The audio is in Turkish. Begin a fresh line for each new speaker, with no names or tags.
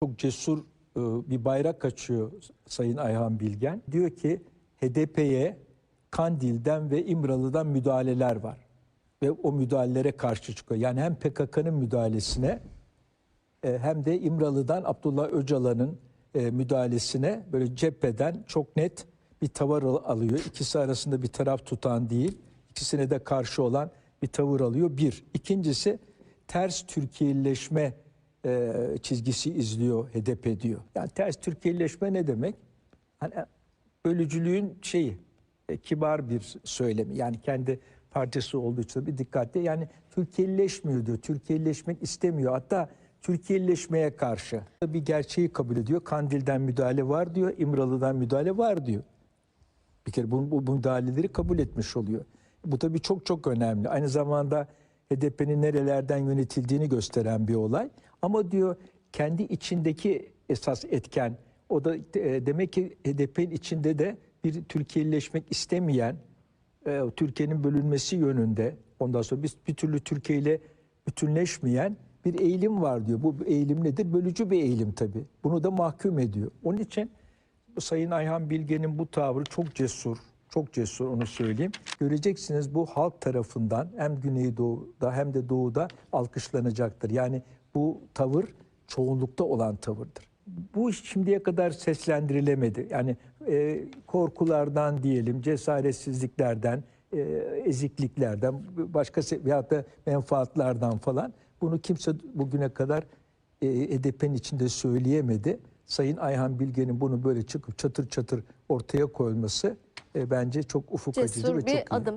çok cesur e, bir bayrak açıyor Sayın Ayhan Bilgen. Diyor ki HDP'ye Kandil'den ve İmralı'dan müdahaleler var. Ve o müdahalelere karşı çıkıyor. Yani hem PKK'nın müdahalesine e, hem de İmralı'dan Abdullah Öcalan'ın e, müdahalesine böyle cepheden çok net bir tavır al- alıyor. İkisi arasında bir taraf tutan değil, ikisine de karşı olan bir tavır alıyor. Bir. İkincisi ters Türkiye'lileşme e, çizgisi izliyor HDP diyor. Yani ters Türkiye'lileşme ne demek? Hani bölücülüğün şeyi, e, kibar bir söylemi. Yani kendi parçası olduğu için bir dikkatli. Yani Türkiye'lileşmiyor diyor. Türkiye'lileşmek istemiyor. Hatta Türkiye'lileşmeye karşı bir gerçeği kabul ediyor. Kandil'den müdahale var diyor. İmralı'dan müdahale var diyor. Bir kere bu, bu müdahaleleri kabul etmiş oluyor. Bu tabii çok çok önemli. Aynı zamanda HDP'nin nerelerden yönetildiğini gösteren bir olay. Ama diyor kendi içindeki esas etken o da e, demek ki HDP'nin içinde de bir Türkiye'lileşmek istemeyen, e, Türkiye'nin bölünmesi yönünde ondan sonra biz bir türlü Türkiye ile bütünleşmeyen bir eğilim var diyor. Bu eğilim nedir? Bölücü bir eğilim tabii. Bunu da mahkum ediyor. Onun için Sayın Ayhan Bilge'nin bu tavrı çok cesur, çok cesur onu söyleyeyim. Göreceksiniz bu halk tarafından hem Güneydoğu'da hem de Doğu'da alkışlanacaktır. Yani bu tavır çoğunlukta olan tavırdır. Bu şimdiye kadar seslendirilemedi. Yani e, korkulardan diyelim, cesaretsizliklerden, e, ezikliklerden, başka veyahut da menfaatlardan falan bunu kimse bugüne kadar e, HDP'nin içinde söyleyemedi. Sayın Ayhan Bilge'nin bunu böyle çıkıp çatır çatır ortaya koyması e, bence çok ufuk açıcı ve
Cesur
çok
bir
iyi.
adım.